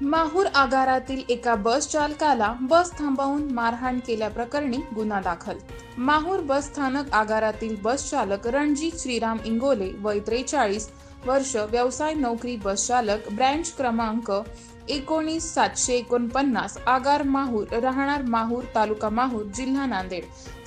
माहूर आगारातील एका बस चालकाला बस थांबवून मारहाण केल्याप्रकरणी गुन्हा दाखल. माहूर बस स्थानक आगारातील बस चालक रणजित श्रीराम इंगोले वय त्रेचाळीस वर्ष व्यवसाय नोकरी बस चालक ब्रँच क्रमांक एकोणीस सातशे एकोणपन्नास आगार माहूर राहणार माहूर तालुका माहूर जिल्हा नांदेड.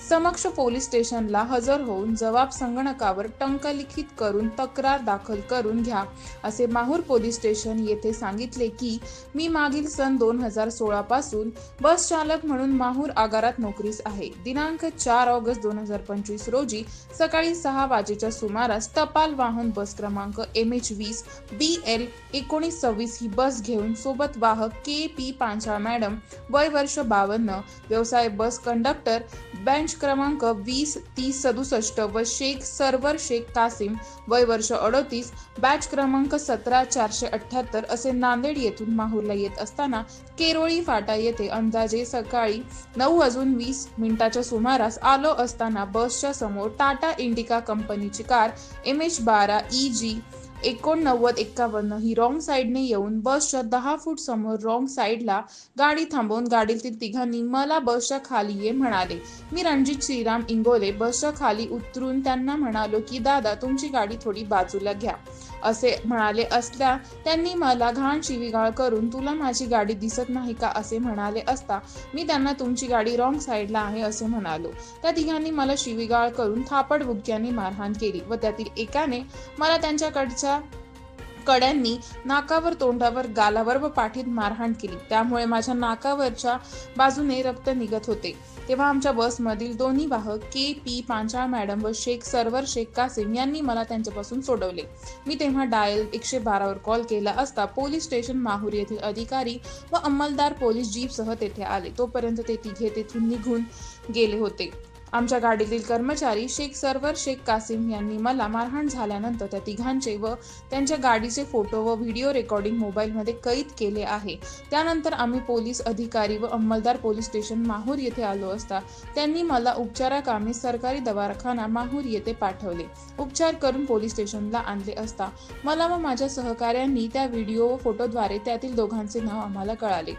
समक्ष पोलीस स्टेशनला हजर होऊन जबाब संगणकावर टंकलिखित करून तक्रार दाखल करून घ्या असे माहूर पोलीस स्टेशन येथे सांगितले की मी मागील सन दोन हजार सोळा पासून बस चालक म्हणून माहूर आगारात नोकरीस आहे. दिनांक चार ऑगस्ट दोन हजार पंचवीस रोजी सकाळी सहा वाजेच्या सुमारास टपाल वाहन बस क्रमांक एम एच वीस बी एल एकोणीस सव्वीस ही बस घेऊन सोबत वाहक के पी पांचाळ मॅडम वय वर्ष बावन्न व्यवसाय बस कंडक्टर बेंच क्रमांक वीस तीस सदुसष्ट व शेख सरवर शेख कासिम वय वर्ष अडोतीस बॅच क्रमांक सतरा चारशे अठ्ठ्याहत्तर असे नांदेड येथून माहूरला येत असताना केरोळी फाटा येथे अंदाजे सकाळी नऊ वाजून वीस मिनिटाच्या सुमारास आलो असताना बसच्या समोर टाटा इंडिका कंपनीची कार एम एच बारा ई जी एकोणनव्वद एक्कावन्न ही रॉंग साईडने येऊन बसच्या दहा फूट समोर रॉंग साईडला गाडी थांबवून गाडीतील तिघांनी मला बसच्या खाली ये म्हणाले. मी रणजित श्रीराम इंगोले बसच्या खाली उतरून त्यांना म्हणालो की दादा तुमची गाडी थोडी बाजूला घ्या. असे म्हणाले असल्या त्यांनी मला घाण शिवीगाळ करून तुला माझी गाडी दिसत नाही का असे म्हणाले असता मी त्यांना तुमची गाडी रॉंग साईडला आहे असे म्हणालो. त्या तिघांनी मला शिवीगाळ करून थापड बुक्क्याने मारहाण केली व त्यातील एकाने मला त्यांच्याकडच्या कड्यांनी नाकावर तोंडावर गालावर व पाठीत मारहाण केली. त्यामुळे माझ्या नाकावरच्या बाजूने रक्त निघत होते. तेव्हा आमच्या बसमधील दोन्ही वाहक के पी पांचाळ मॅडम व शेख सरवर शेख कासिम यांनी मला त्यांच्यापासून सोडवले. मी तेव्हा डायल एकशे बारावर कॉल केला असता पोलीस स्टेशन माहूर येथील अधिकारी व अंमलदार पोलीस जीपसह तेथे आले. तोपर्यंत ते तिघे तेथून निघून गेले होते. आमच्या गाडीतील कर्मचारी शेख सरवर शेख कासिम यांनी मला मारहाण झाल्यानंतर त्या तिघांचे व त्यांच्या गाडीचे फोटो व व्हिडिओ रेकॉर्डिंग मोबाईलमध्ये कैद केले आहे. त्यानंतर आम्ही पोलीस अधिकारी व अंमलदार पोलीस स्टेशन माहूर येथे आलो असता त्यांनी मला उपचाराकामी सरकारी दवाखाना माहूर येथे पाठवले. उपचार करून पोलीस स्टेशनला आणले असता मला व माझ्या सहकाऱ्यांनी त्या व्हिडिओ व फोटोद्वारे त्यातील दोघांचे नाव आम्हाला कळाले.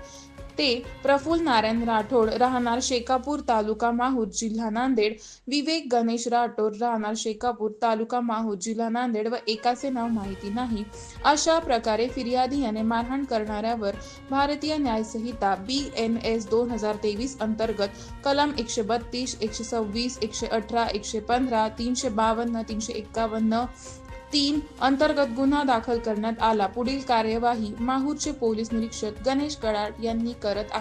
ते प्रफुल्ल नारायण राठोड राहणार शेकापूर तालुका माहूर जिल्हा नांदेड. विवेक गणेश राठोड राहणार शेकापूर तालुका माहूर जिल्हा नांदेड व एकाचे नाव माहिती नाही. अशा प्रकारे फिर्यादी याने मारहाण करणाऱ्यावर भारतीय न्यायसंहिता बी एन एस दोन हजार तेवीस अंतर्गत कलम एकशे बत्तीस एकशे सव्वीस एकशे अठरा एकशे पंधरा तीनशे बावन्न तीनशे एक्कावन्न तीन अंतर्गत गुन्हा दाखल करण्यात आला. पुढील कार्यवाही माहूरचे पोलीस निरीक्षक गणेश कडाड यांनी करत आहेत